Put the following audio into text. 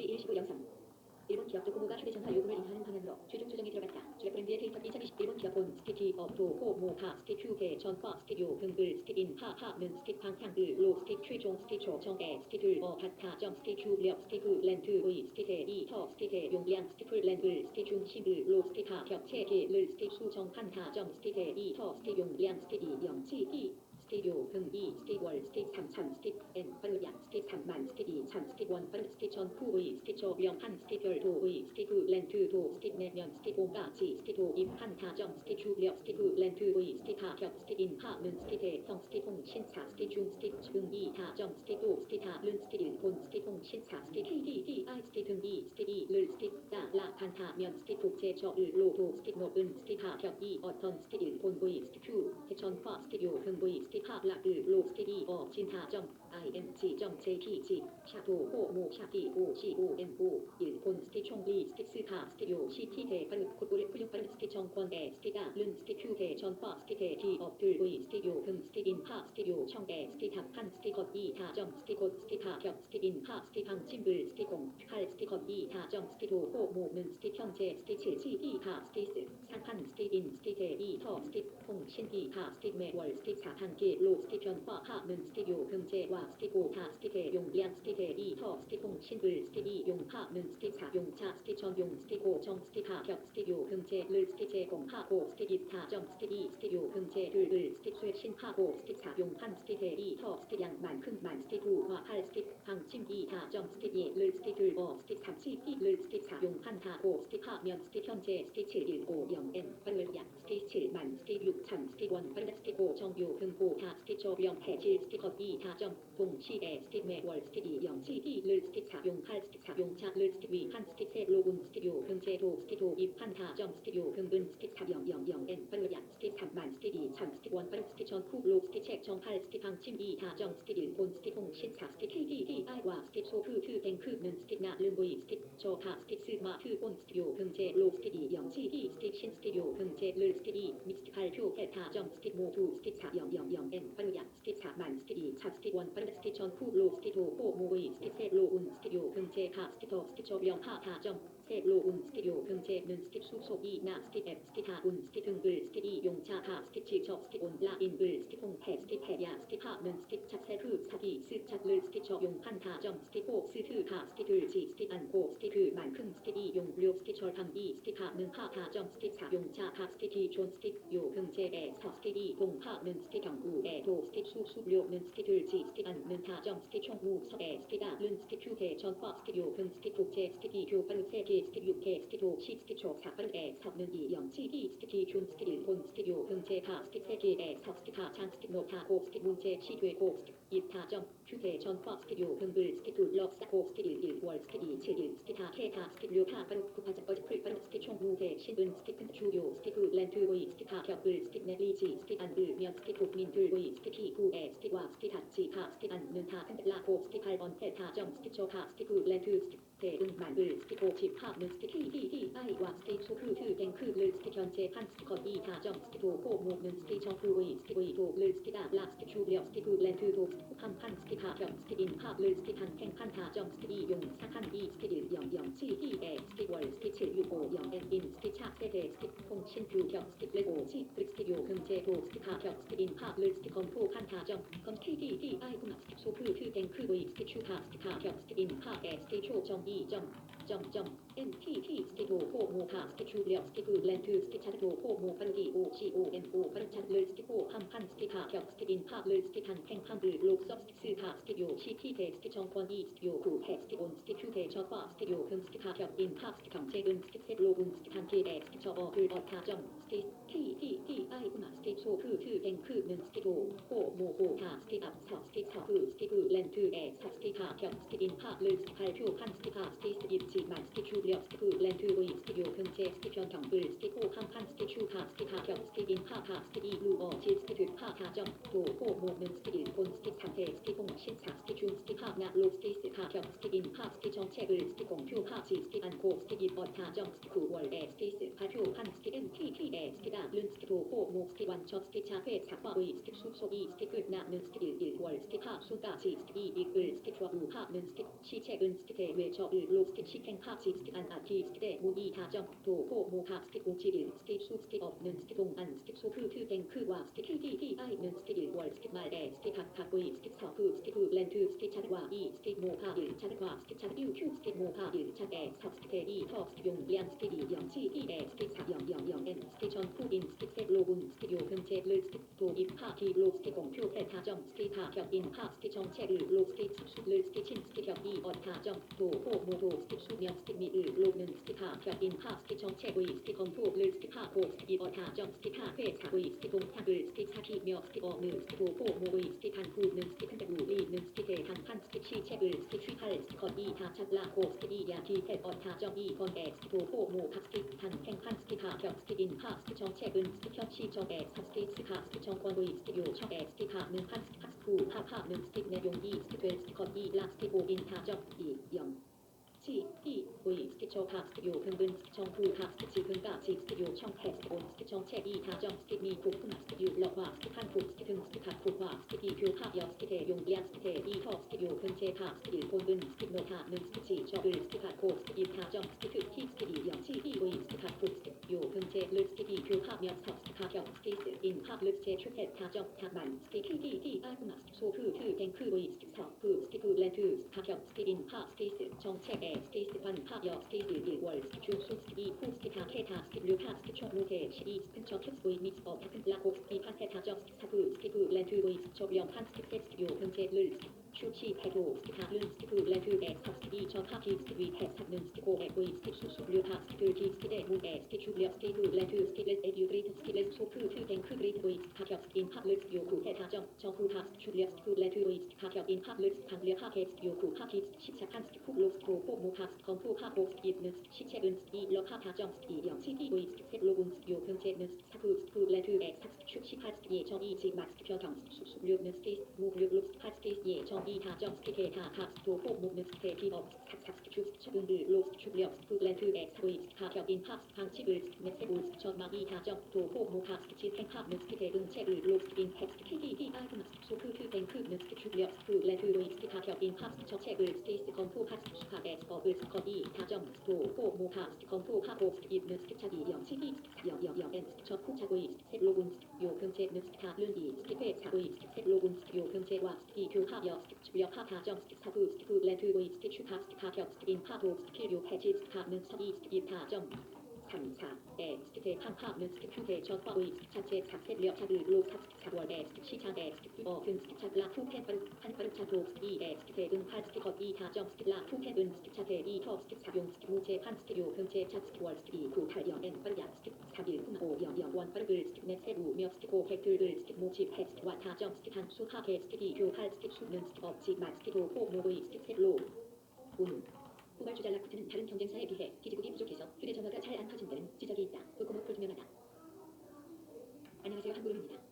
12일 15 영상 일본 기업 도코모가 휴대전화 요금을 인하하는 방안으로 최종 조정이 들어갔다. 주력브랜드의 데이터 2020 일본 기업본 업도 호모카 스케큐게 전파 스케요 금글 스케인 하하는 스케팡 향글 로 스케 최종 스케초 정에 스케들 어 바타 점 스케큐 력 스케프 렌트의 스케테 이터 스케테 용량 스케플 렌글 스케중 시글 로 스케타 격체계를 스케수 정한타 점 스케테 이터 스케 용량 스케이 영치 이 스케요 금이 스케월 스케 3천 스케 엔 빠르양 스케 3만 스케 2천 스케 원 빠르 스케 전후의 스케초 명한 스케 별도의 스케프 렌트 도 스케 내년 스케 공가치 스케도 입한 타점 스케 주력 스케프 렌트 의 스케 타격 스케 인하는 스케 대형 스케 통신차 스케 중 스케 등이 타점 스케 도 스케 타는 스케 일본 스케 통신차 스케 KDDI 스케 등이 스케 이를 스케 다라 판타면 스케 독재 저 을 로 도 스케 높은 스케 타격이 어떤 스케 일본의 스케 큐 대천화 스케 요 등의 스ภาพหลักอื่นลูกสตีออกชินทาจอมไอเอ็มซีจอมเซทีซีชาโตโอโมชาตีโอชีโอเอ็มโอยืนพ้นที่ชง 리 스케 스타 스케요 CT대 빠르 코코레 훌륭 빠르 스케 정권의 스케다 른 스케 큐대 전파 스케 대 기업들의 스케 요 금 스케 인하 스케 요 청대 스케 답한 스케 겉이 다정 스케 곧 스케 타격 스케 인하 스케 방침불 스케 공할 스케 겉이 다정 스케 도 호 모는 스케 현재 스케 칠지 이하 스케스 상한 스케 인 스케 대이터 스케 통신이 하 스케 매월 스케 사한계 로 스케 변화 하는 스케 요 금 제와 스케 고 다 스케 대 용량 스케 대 이터 스케 통신불 스케 이용하는 스케 사용자 스케 전용 스케 고 정 스케 타격 스케 요 금제를 스케 제공하고 스케 기타 점 스케 이 스케 요 금제를 스케 쇄신하고 스케 사용한 스케 대이터 스케 양만큼 만 스케 부화할 스케 방침 이하 점 스케 예를 스케 들어 스케 삼치 이를 스케 사용한하고 스케 하면 스케 현재 스케 7150N 빨르양 스케 7만 스케 6천 스케 원 빨르 스케 고 정 요 금고 다 스케 저병 해질 스케 겉이 다점 동시에 스케 매월 스케 이영치 이를 스케 사용할 스케 사용자를 스케 위한 스케 새 로운 스케요 금제도 스케도 입한 다점 스케요 금은 스케 4000N 빨르양 스케 3만 스케 2천 스케 원 빨르 스케 전후로 스케 책정할 스케 방침 이 다점 스케 일본 스케 통신사 스케 KDDI와 스케 소프 그 탱크는 스케 나름의 스케 저하 스케 스마트 온 스케요 금제로 스케 이영치 이 스케 신 스케요 금제를 스케 이 믹스 발표해 다점 스케 모두 스케 4000N 빨르양 스케 4만 스케 2차 스케 원 빨르 스케 전후로 스케 도호 모의 스케 새로운 스케요 금제 하 스케 더 스케 저병하 다점 새로운 스케요 금제는 스케 수속이나 스케 앱 스케 다운 스케 등을 스케 이용자하 스케 직접 스케 온라인 을 스케 통해 스케 패야 스케 하는 스케 차세프 사기 스차를 스케 적용한 다 점 스케 고 스트하 스케 들지 스케 안고 스케 그만큼 스케 이용료 스케 절감 이 스케 하는 하 다점 스케 사용자하 스케 기존 스케 요 금제에 서 스케 이동하는 스케 경우에 도 스케 수수료는 스케 들지 스케 않는 다점 스케 총무 서에 스케 다른 스케 큐대 전화 스케 요금 스케 국제 스케 기교 빠르 세계 스케 육회 스케 도시 스케 조사 빠르에 서는 이영치 이 스케 기준 스케 일본 스케 요금 제하 스케 세계에서 스케 가장 스케 높아고 스케 문제 시되고 스케 입타점 휴대 전화 스케 요금을 스케 둘러싸고 스케 11월 스케 271 스케 다 해다 스케 료파 빠르 구파자 어지 풀 빠르 스케 총무회 신분 스케 큰 주요 스케 그 렌트의 스케 타격을 스케 내리지 스케 안들면 스케 국민들의 스케 기후에 스케와 스케 닫지 하 스케 않는 다 흔들라 고 스케 8번 해타점 저하 스케 그 렌트 스케 대응 만을 스케 고집 하는 스케 KDDI와 스케 소프 그 탱크를 스케 견제한 스케 거의 다점 스케 도호 모는 สกีชอคูอวีสกีวีถูกลืสกีดาบลาสกีชูเดียวสกีคูอแลนคือถูกันพันสกีขาจอมสกีอินภาพลืสกีคันแข่งคันขาจอมสกียงสักคันอีสกีดือยอมยอมชีอีเอสกีวอลสกีเฉยยูโกยอมเอ็นอินสกีชาเซเดสกีคงเช่นยูเดียวสกีเลโกชีฟริสกีโยคึมเจโกสกีขาจอมสกีอินภาพลืสกีคอมผู้คันขาจอมคอมที่ที่ที่ไอคุณสกีชูคือคือแข่งคือวีสกีชูขาสกีขาจอมสกีอินภาพเอสกีชูจอมอีจอมจอมจอมเอ็นทีทีสกีโกโคโมขาสกีชูเดียวสกีคืแลนคืสกีชาโกโคโมปันดีโอชีโอเอ็นโอปัน 케그 렌트도 한판 스케 가격 스케 인하를 스케 단행한 다점 스케 이용 사한 이 스케 10072에 스케 월 스케 7650N 인 스케 차세대 스케 통신 규격 스케 레고 시 스케 요금 제도 스케 가격 스케 인하를 스케 검토한 다점 검 KDDI 구나 스케 소프 그 탱크의 스케 추가 스케 가격 스케 인하에 스케 초정 2점 점점 NTT 스케도 호모카 스케 주력 스케 그 렌트 스케 차도 호모 빠르기 OCOMO 빠른 차를 스케 호 한판 스케 가격 스케 인하를 스케 단행한들 록섭 스케 스타 스케 요 CT대 스케 정권 2 스케 요 구해 스케 온 스케 휴대 저과 스케 요금 스케 가격 인하 스케 경제금 스케 새로운 스케 단계에 스케 저어들 어타점 스케 KDDI 구나 스케 소프 그 탱크는 스케 도 호모호카 스케 앞서 스케 서그 스케 그 렌트에 사 스케 가격 스케 인하를 스케 발표한 스케 하 스케 입지 지만 스케큐 력 스케프 렌트 오이 스케요 근체 스케편 경불 스케포 칸칸 스케추 카 스케파격 스케인 파파 스케이 루어 질 스케트 파가정 도호 모는 스케일 본 스케 상태 스케공 신 사 스케춤 스케파나 로 스케이스 파격 스케인 파 스케 정책을 스케공 표 파지 스케 안고 스케이 버타정 스케쿠 월에 스케이스 발표 한 스케 NTT에 스케다 른 스케도 호모 스케 완처 스케 차회 사과의 스케 수소이 스케 끝나는 스케 1월 스케 파 수다지 스케 2일 스케 좌우 하는 스케 시책은 스케 외처을 로 스케 시행 파지 스케 안 아티 스케 모이 다정 도호 모하 스케 오지일 스케 수 스케 없는 스케 동안 스케 소크 그 땡크와 스케 KDDI는 스케 1월 스케 말에 스케 각각의 스케 서프 스케 그 렌트 스케 차과 이 스케 모하 1 차과 스케 차유큐 스케 모하 1 차에 섭 스케 2터 스케 용량 스케 2 0 7 2에 스케 4 0 0 0 N 스케 전후인 스케 셋 로군 스케 요 근체 를 스케 도입 파기 로 스케 공표 대타정 스케 타격인 파 스케 정체를 로 스케 습수를 스케 친 스케 격이 어타정 도호 모도 스케 수명 스케 미을 로는 스케 타격인 파 스케 정체의 스케 검토를 스케 파고 스케 어타정 스케 타회 사의 스케 동탁을 스케 사기며 스케 어느 스케 도호 모의 스케 간후는 스케 큰대우리는 스케 대한판 스케 시책을 스케 취할 스케 건이 다착라고 스케 이야 기해 어타정 이 건에 스케 도호 모각 스케 단 행판 스케 타격 스케 인파 스케 정책은 스케 현시정에 삽스케 스카 스케 정권의 스케 요청에 스케 가는 한 스케 핫스쿠 하파는 스케 내용이 스케 될 스케 건이 라 스케 오인 타적 이영 치, 이, 의, 스케쳐 가 스케요 근근 스케청후 가 스케치 근가 지 스케요 청해 스케 온 스케청 체이 다정 스케미 고프나 스케유 러와 스케한 고 스케등 스케각 고화 스케기 교하 여 스케대 용량 스케대 이터 스케요 근체 가 스케일 본근 스케노하는 스케치 적을 스케하고 스케이 다정 스케크 티 스케이 영치 이의 스케하고 스케요 근체 를 스케기 교하며 서 스케하경 스케이스 인 합를 스케 슈페 다정 다만 스케 키디 디 알구나 소프 그 땡크의 스케서 그 스케프 렌트 스케하경 스케인 파 스케이스 정체에 스케이스 반파여 스케이스 1월 스케추 수스키 후 스케타 케타 스케류파 스케초 모테 시이 스펜처 캡스보이 믹스어 파큰 라고 스키 판테타적 스케사프 스케프 렌트의 스초령 한 스케 스케요 근체를 슈치 패도 스케타른 스케프 렌트에 섭스키 저파키 스케위 패사는 스케고에 보이 스케 수수류파 스케기 스케대 무에 스케추려 스케프 렌트 스케레스 에듀그레이트 스케레스 소프 큐댕 크그레이트 보이 스카격 스킨 팝르스 요구 해타정 정후파 스케추려 스케프 렌트의 스카격 인 팝르스 강려 하게 스케요구 하기 시작한 스케프 로스코 호모파 스컴프 하고 스키는 시책은 스키 러파 다정 스키 영치기의 스케셋 로군 스키요 근체는 사프 스프 렌트에 삭스큐 시팔 스키 정이 지막 스키표경 수수류는 스케이스 무류룩 스팔 스케이스 예 정이 다정 스케케 다각 스토 호모는 스케 비업 삭삭 스큐 스처근들 로 스큐려 스프 렌트에 사의 스카격인 팝 방치을 스네세볼 스처마이 다정 도 호모파 스키치 생합는 스케대 응체를 로 스킨 텍스 키디디 알그마 소크 큐댕크는 스케추려 스프 렌트의 스카격인 팝 스처책 을 스케이스 검토 팝 스카에 스컵을 Spioka Kajowski Status Kuletuj Statue Pask Kajowski Impadów Kiriu Hedzis Kamyc Sadist Irkajom 3,4에 스틱에 한하는 스틱 한개 전과의 스틱 자체 자체 리어차들로 4월에 스틱 시작에 스틱 어근 스틱 차글라 후패벌 한벌 차도 스틱에 스틱은 팔 스틱 어디 다점 스틱라 후패은 스틱 차대 이터 스틱 사용 스틱 우체 한 스틱 요금체 차 스틱 월 스틱 이구 팔연엔 벌약 스틱 4일 흠오연연 원벌글 스틱 넷세우 며 스틱 오백들글 스틱 모집 해 스틱 와 다점 스틱 한수 하계 스틱 이교 팔 스틱 수는 스틱 업지 마 스틱 오호 모의 스틱 세로 운. 후발주자 라쿠트는 다른 경쟁사에 비해 기지국이 부족해서 휴대전화가 잘 안 터진다는 지적이 있다. 도코모폴 투명하다. 안녕하세요 한국어입니다.